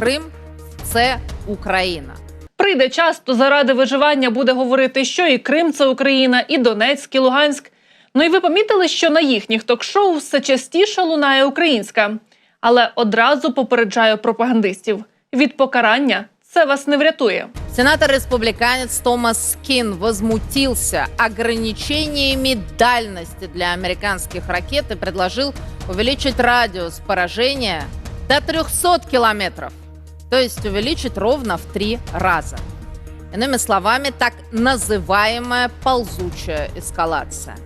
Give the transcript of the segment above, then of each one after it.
Крим це Україна. Прийде час, то заради виживання буде говорити, що і Крим це Україна, і Донецьк, і Луганськ. Ну і ви помітили, що на їхніх ток-шоу все частіше лунає українська. Але одразу попереджаю пропагандистів: від покарання це вас не врятує. Сенатор-республиканец Томас Скин возмутился ограничениями дальности для американских ракет и предложил увеличить радиус поражения до 300 километров, то есть увеличить ровно в три раза. Иными словами, так называемая ползучая эскалация.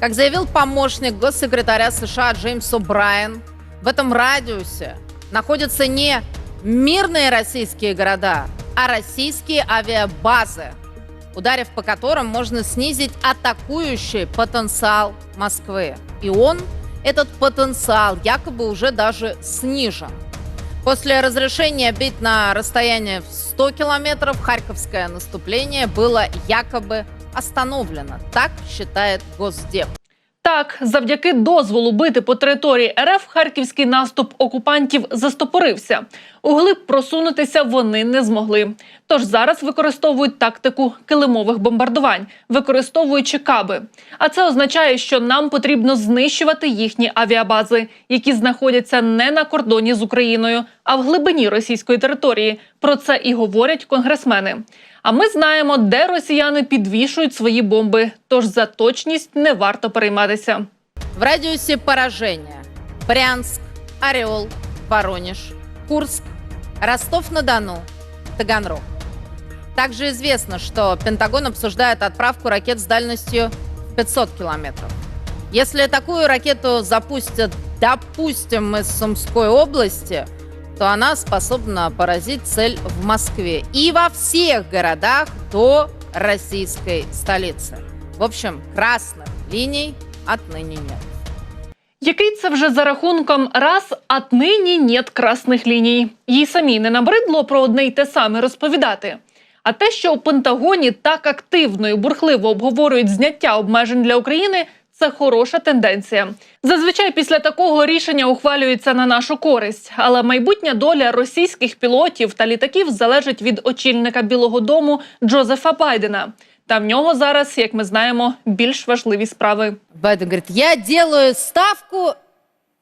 Как заявил помощник госсекретаря США Джеймс О'Брайен, в этом радиусе находятся не мирные российские города, а российские авиабазы, ударив по которым можно снизить атакующий потенциал Москвы. И он, этот потенциал, якобы уже даже снижен. После разрешения бить на расстояние в 100 километров харьковское наступление было якобы остановлено. Так считает Госдеп. Так, завдяки дозволу бити по території РФ харківський наступ окупантів застопорився. Углиб просунутися вони не змогли. Тож зараз використовують тактику килимових бомбардувань, використовуючи каби. А це означає, що нам потрібно знищувати їхні авіабази, які знаходяться не на кордоні з Україною, а в глибині російської території. Про це і говорять конгресмени. А ми знаємо, де росіяни підвішують свої бомби. Тож за точність не варто перейматися. В радиусе поражения Брянск, Орел, Воронеж, Курск, Ростов-на-Дону, Таганрог. Также известно, что Пентагон обсуждает отправку ракет с дальностью в 500 километров. Если такую ракету запустят, допустим, из Сумской области, то она способна поразить цель в Москве и во всех городах до российской столицы. В общем, красных линий отныне нет. Який це вже за рахунком раз отнині нет красних ліній. Їй самій не набридло про одне й те саме розповідати. А те, що у Пентагоні так активно і бурхливо обговорюють зняття обмежень для України, це хороша тенденція. Зазвичай після такого рішення ухвалюється на нашу користь, але майбутня доля російських пілотів та літаків залежить від очільника Білого Дому Джозефа Байдена. Та в нього зараз, як ми знаємо, більш важливі справи. Байден говорить, я ставку...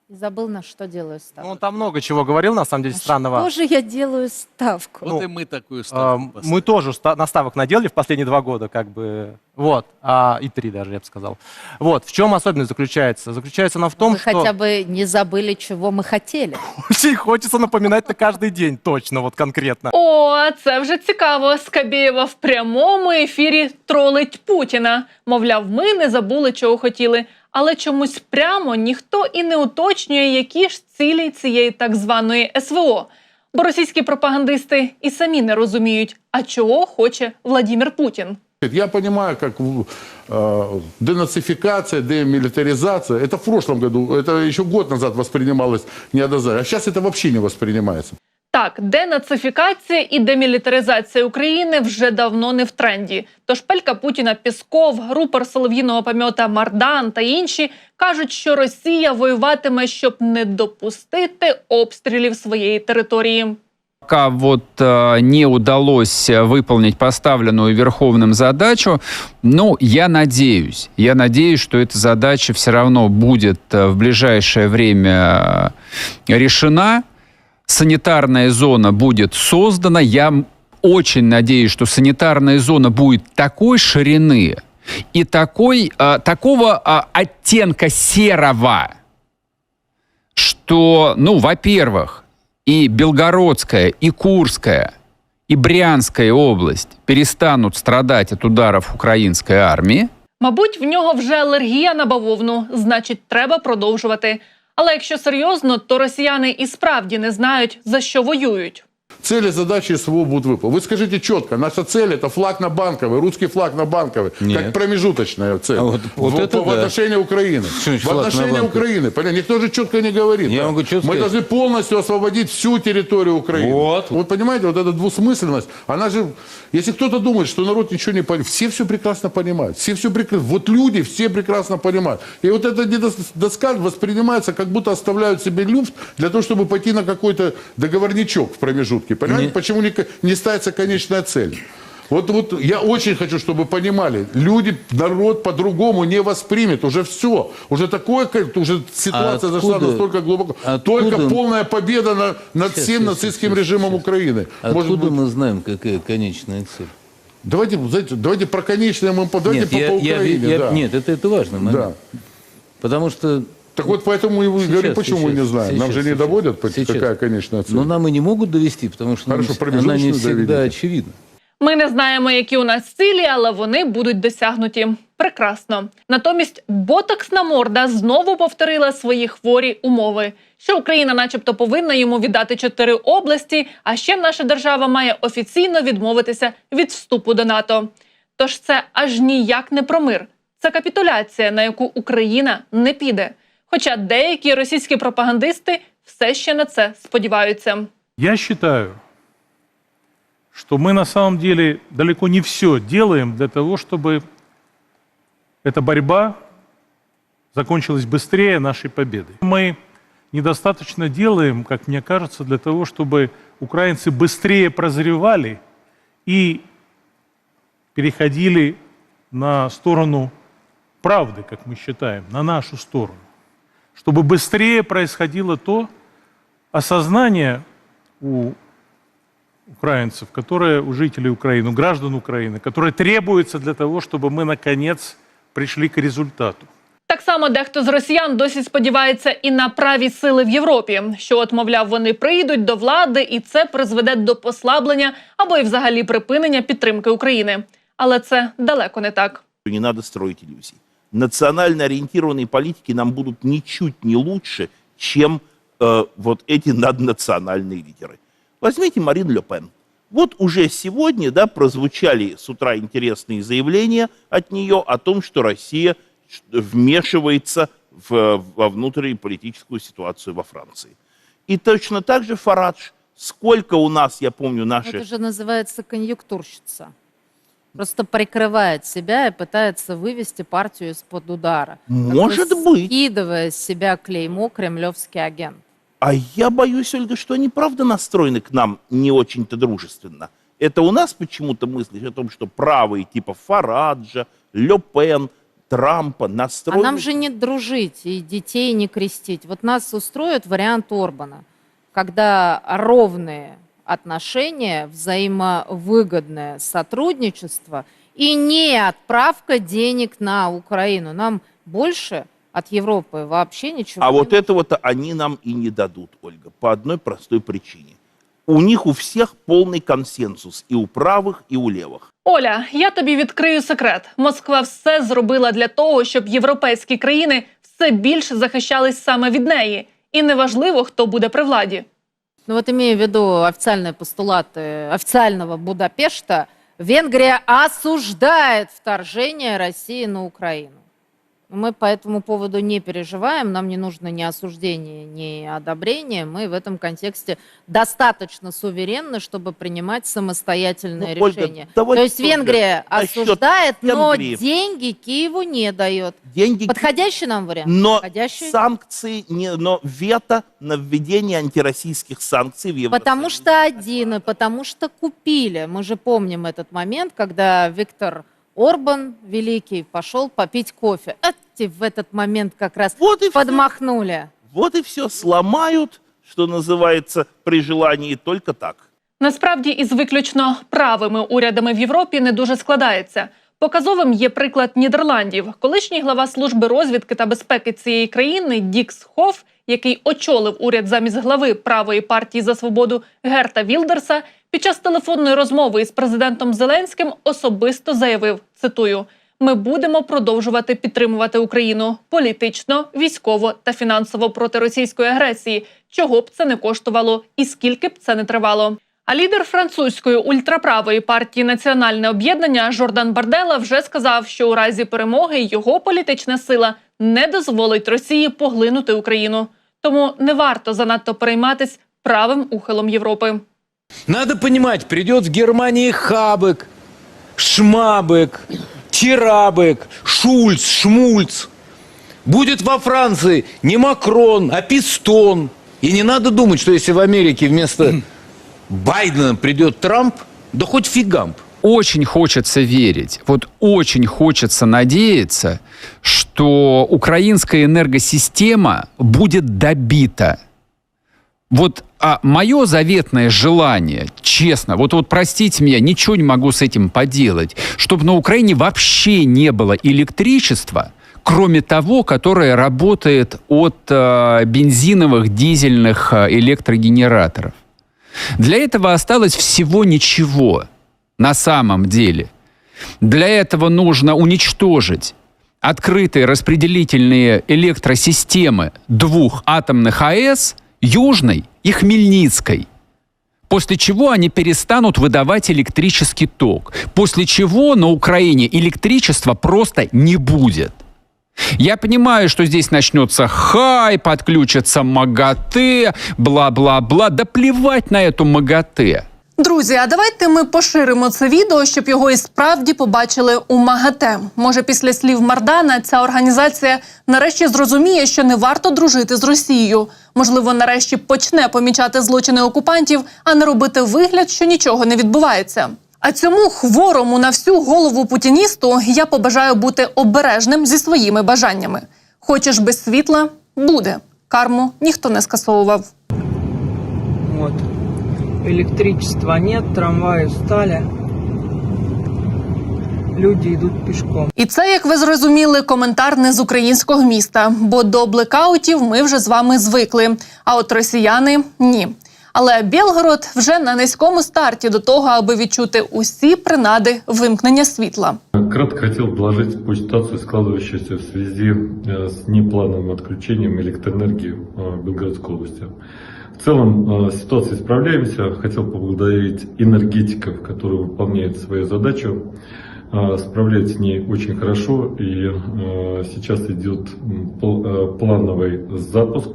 И забыл, на что делаю Ну, ставку. он там много чего говорил, на самом деле, На странного. Что же я делаю ставку? Вот Ну, и мы такую А, ставку поставили. Мы тоже ста- наставок наделали в последние два года, как бы, вот, а, и три даже, я бы сказал. Вот, в чем особенность заключается? Заключается она в том, Вы что хотя бы не забыли, чего мы хотели. очень хочется напоминать на каждый день, точно, вот конкретно. О, це вже цікаво. Скабєєва в прямому ефірі тролить Путіна. Мовляв, ми не забули, чого хотіли. Але чомусь прямо ніхто і не уточнює, які ж цілі цієї так званої СВО. Бо російські пропагандисти і самі не розуміють, а чого хоче Владімір Путін. Я понимаю, как э, денацификация, демилитаризация, это в прошлом году, это еще год назад воспринималось неоднозначно, а сейчас это вообще не воспринимается. Так, денацифікація і демілітаризація України вже давно не в тренді. Тож пелька Путіна Пісков, рупор солов'їного пам'ята Мардан та інші кажуть, що Росія воюватиме, щоб не допустити обстрілів своєї території. пока вот э, не удалось э, выполнить поставленную Верховным задачу, ну, я надеюсь, я надеюсь, что эта задача все равно будет э, в ближайшее время э, решена, санитарная зона будет создана, я м- очень надеюсь, что санитарная зона будет такой ширины и такой, э, такого э, оттенка серого, что, ну, во-первых, и Белгородская, и Курская, и Брянская область перестанут страдать от ударов украинской армии, Мабуть, в нього вже алергія на бавовну, значить, треба продовжувати. Але якщо серйозно, то росіяни і справді не знають за що воюють. Цели, задачи СВО будут выполнены. Вы скажите четко, наша цель это флаг на банковый, русский флаг на банковый, Нет. как промежуточная цель. А вот- вот в, это в да. отношении Украины. Что В отношении? Украины. Понятно? Никто же четко не говорит. Я да. могу четко Мы сказать. должны полностью освободить всю территорию Украины. Вот. Вы понимаете, вот эта двусмысленность, она же, если кто-то думает, что народ ничего не понимает, все все прекрасно понимают, все все прекрасно, вот люди все прекрасно понимают. И вот эта доска воспринимается, как будто оставляют себе люфт для того, чтобы пойти на какой-то договорничок в промежутке. Понимаете, Не- почему не, не ставится конечная цель? Вот, вот я очень хочу, чтобы понимали, люди, народ по-другому не воспримет. Уже все. Уже такое, уже ситуация зашла откуда- настолько глубоко. откуда- Только полная победа на- над Сейчас, всем сейчас, нацистским сейчас, режимом сейчас. Украины. Может Откуда быть, мы знаем, какая конечная цель? давайте, знаете, давайте про конечное мы по- давайте нет, по, я- по Украине. я- да. нет, это, это момент. Да. Потому что Так вот поэтому и вы Сейчас, говорите, почему мы сейчас, не знаем. Нам сейчас, же не сейчас. доводят, по- Сейчас. какая конечная цель. но нам и не могут довести, потому что нам Хорошо, с- она промежуточную не всегда доведите. очевидна. Ми не знаємо, які у нас цілі, але вони будуть досягнуті. Прекрасно. Натомість ботоксна морда знову повторила свої хворі умови, що Україна, начебто, повинна йому віддати чотири області. А ще наша держава має офіційно відмовитися від вступу до НАТО. Тож це аж ніяк не про мир. Це капітуляція, на яку Україна не піде. Хоча деякі російські пропагандисти все ще на це сподіваються. Я считаю, что мы на самом деле далеко не все делаем для того, чтобы эта борьба закончилась быстрее нашей победы. Мы недостаточно делаем, как мне кажется, для того, чтобы украинцы быстрее прозревали и переходили на сторону правды, как мы считаем, на нашу сторону. Чтобы быстрее происходило то осознание у украинцев, которые, у жителей Украины, у граждан Украины, которые требуется для того, чтобы мы, наконец, пришли к результату. Так само дехто з росіян досі сподівається і на праві сили в Європі, що от, мовляв, вони прийдуть до влади, і це призведе до послаблення або й взагалі припинення підтримки України. Але це далеко не так. Не надо строить иллюзий. Национально ориентированные политики нам будут ничуть не лучше, чем э, вот эти наднациональные лидеры. Возьмите Марин Ле Пен. Вот уже сегодня да, прозвучали с утра интересные заявления от нее о том, что Россия вмешивается в, во внутреннюю политическую ситуацию во Франции. И точно так же Фарадж. Сколько у нас, я помню, наши... Это же называется конъюнктурщица. Просто прикрывает себя и пытается вывести партию из-под удара. Может быть. Скидывая с себя клеймо «кремлевский агент». А я боюсь, Ольга, что они правда настроены к нам не очень-то дружественно. Это у нас почему-то мысль о том, что правые типа Фараджа, Ле Пен, Трампа А настроены... нам же не дружить и детей не крестить. Вот нас устроит вариант Орбана, когда ровные отношения, взаимовыгодное сотрудничество и не отправка денег на Украину. Нам больше от Европы вообще ничего А не вот этого-то они нам и не дадут, Ольга, по одной простой причине. У них у всех полный консенсус и у правых, и у левых. Оля, я тобі відкрию секрет. Москва все зробила для того, щоб європейські країни все більше захищались саме від неї. І неважливо, хто буде при владі. Ну вот имея в виду официальные постулаты официального Будапешта, Венгрия осуждает вторжение России на Украину. Мы по этому поводу не переживаем, нам не нужно ни осуждение, ни одобрение. Мы в этом контексте достаточно суверенны, чтобы принимать самостоятельные Ну, Ольга, решения. давайте То есть Венгрия осуждает, но Венгрии. деньги Киеву не дает. Деньги... Подходящий нам вариант? Но Подходящий? санкции, не, но вето на введение антироссийских санкций в Евросоюзе. Потому что один, и потому что купили. Мы же помним этот момент, когда Виктор Орбан великий пошел попить кофе. Эти в этот момент как раз Вот и всё. подмахнули. Вот и все, сломают, что называется, при желании только так. Насправді, із виключно правими урядами в Європі не дуже складається. Показовим є приклад Нідерландів. Колишній глава служби розвідки та безпеки цієї країни Дікс Хоф, який очолив уряд замість глави правої партії за свободу Герта Вілдерса, під час телефонної розмови із президентом Зеленським особисто заявив: цитую. Ми будемо продовжувати підтримувати Україну політично, військово та фінансово проти російської агресії, чого б це не коштувало і скільки б це не тривало. А лідер французької ультраправої партії Національне об'єднання Жордан Бардела вже сказав, що у разі перемоги його політична сила не дозволить Росії поглинути Україну. Тому не варто занадто перейматись правим ухилом Європи. Надо понимать, придет с Германии Хабек, Шмабек, Тирабек, Шульц, Шмульц. Будет во Франции не Макрон, а Пистон. И не надо думать, что если в Америке вместо Байдена придет Трамп, да хоть фигамп. очень хочется верить, вот очень хочется надеяться, что украинская энергосистема будет добита. Вот а мое заветное желание, честно, вот, вот простите меня, ничего не могу с этим поделать, чтобы на Украине вообще не было электричества, кроме того, которое работает от э, бензиновых, дизельных э, электрогенераторов. Для этого осталось всего ничего на самом деле. Для этого нужно уничтожить открытые распределительные электросистемы двух атомных АЭС, Южной и Хмельницкой. После чего они перестанут выдавать электрический ток. После чего на Украине электричества просто не будет. Я понимаю, что здесь начнется хай, подключится МАГАТЭ, бла-бла-бла. Да плевать на эту МАГАТЭ. Друзі, а давайте ми поширимо це відео, щоб його і справді побачили у МАГАТЕ. Може, після слів Мардана ця організація нарешті зрозуміє, що не варто дружити з Росією. Можливо, нарешті почне помічати злочини окупантів, а не робити вигляд, що нічого не відбувається. А цьому хворому на всю голову путіністу я побажаю бути обережним зі своїми бажаннями. Хочеш без світла буде. Карму ніхто не скасовував. Электричества нет, трамваи встали. Люди йдуть пішком, І це, як ви зрозуміли, коментар не з українського міста, бо до блекаутів ми вже з вами звикли. А от росіяни ні. Але Білгород вже на низькому старті до того, аби відчути усі принади вимкнення світла. Кратко хотел доложить по ситуации, складывающейся в связи э, с неплановым отключением электроэнергии э, в Белгородской области. В целом э, с ситуацией справляемся. Хотел поблагодарить энергетиков, которые выполняют свою задачу. Э, Справляются с ней очень хорошо. И э, сейчас идет м, пл- э, плановый запуск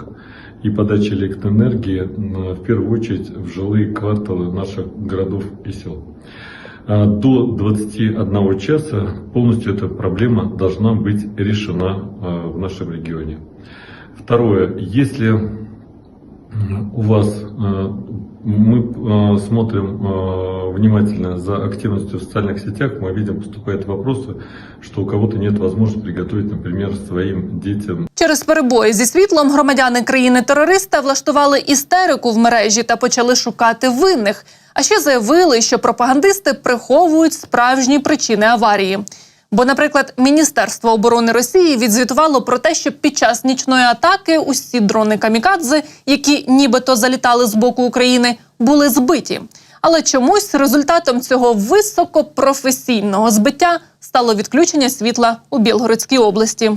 и подача электроэнергии м, в первую очередь в жилые кварталы наших городов и сел. А, До 21 часа полностью эта проблема должна быть решена а, в нашем регионе. Второе, если у вас а, мы а, смотрим а, внимательно за активностью в социальных сетях, мы видим, поступают вопросы, что у кого-то нет возможности приготовить, например, своим детям Через перебої зі світлом громадяни країни-терориста влаштували істерику в мережі та почали шукати винних. А ще заявили, що пропагандисти приховують справжні причини аварії. Бо, наприклад, Міністерство оборони Росії відзвітувало про те, що під час нічної атаки усі дрони камікадзе, які нібито залітали з боку України, були збиті. Але чомусь результатом цього високопрофесійного збиття стало відключення світла у Білгородській області.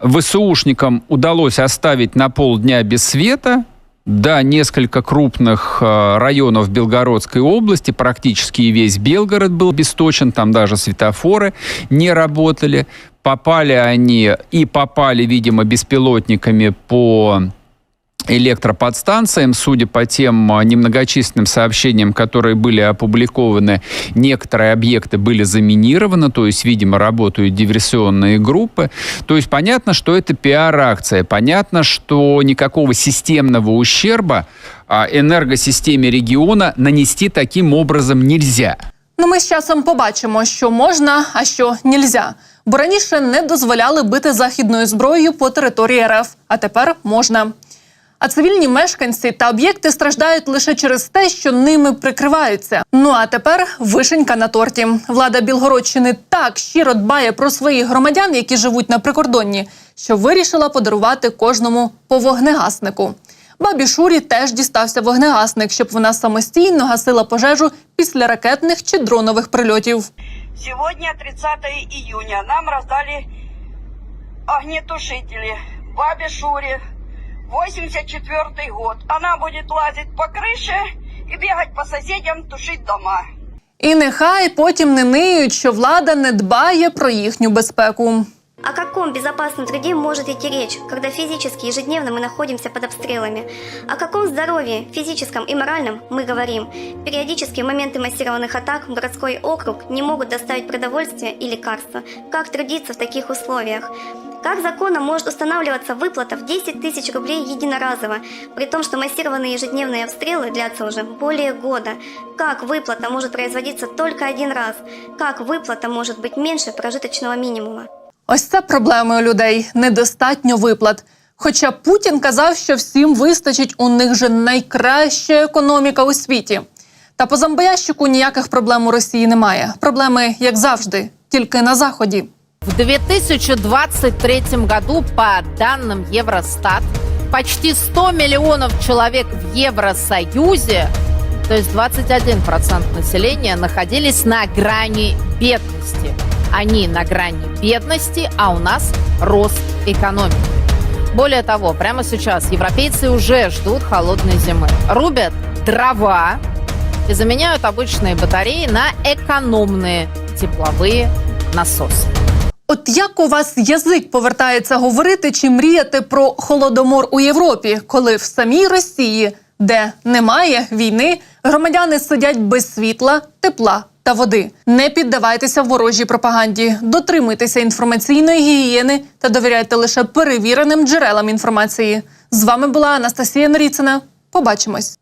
ВСУшникам удалось оставить на полдня без света. Да, несколько крупных э, районов Белгородской области, практически весь Белгород был обесточен, там даже светофоры не работали. Попали они и попали, видимо, беспилотниками по электроподстанциям, судя по тем а, немногочисленным сообщениям, которые были опубликованы, некоторые объекты были заминированы, то есть, видимо, работают диверсионные группы. То есть понятно, что это пиар-акция, понятно, что никакого системного ущерба а, энергосистеме региона нанести таким образом нельзя. Ну, ми з часом побачимо, що можна, а що нельзя. Бо раніше не дозволяли бити західною зброєю по території РФ, а тепер можна. А цивільні мешканці та об'єкти страждають лише через те, що ними прикриваються. Ну а тепер вишенька на торті. Влада Білгородщини так щиро дбає про своїх громадян, які живуть на прикордонні, що вирішила подарувати кожному по вогнегаснику. Бабі Шурі теж дістався вогнегасник, щоб вона самостійно гасила пожежу після ракетних чи дронових прильотів. Сегодня 30 июня нам раздали огнетушители бабе Шуре, 84 год. Она будет лазить по крыше и бегать по соседям, тушить дома. І нехай потім не ниють, що влада не дбає про їхню безпеку. О каком безопасном труде может идти речь, когда физически ежедневно мы находимся под обстрелами? О каком здоровье, физическом и моральном мы говорим? Периодически в моменты массированных атак в городской округ не могут доставить продовольствие и лекарства. Как трудиться в таких условиях? Как законом может устанавливаться выплата в 10 тысяч рублей единоразово, при том, что массированные ежедневные обстрелы длятся уже более года? Как выплата может производиться только один раз? Как выплата может быть меньше прожиточного минимума? Ось це проблеми у людей недостатньо виплат. Хоча Путін казав, що всім вистачить, у них же найкраща економіка у світі. Та по зомбоящику ніяких проблем у Росії немає. Проблеми, як завжди, тільки на заході. В 2023 году, по данным Евростат, почти 100 миллионов человек в Евросоюзе, то есть 21% населения, находились на грани бедности. Они на грани бедности, а у нас рост экономики. Более того, прямо сейчас европейцы уже ждут холодной зимы. Рубят дрова и заменяют обычные батареи на экономные тепловые насосы. От як у вас язик повертається говорити чи мріяти про холодомор у Європі, коли в самій Росії, де немає війни, громадяни сидять без світла, тепла та води. Не піддавайтеся ворожій пропаганді, дотримуйтеся інформаційної гігієни та довіряйте лише перевіреним джерелам інформації. З вами була Анастасія Наріцина. Побачимось.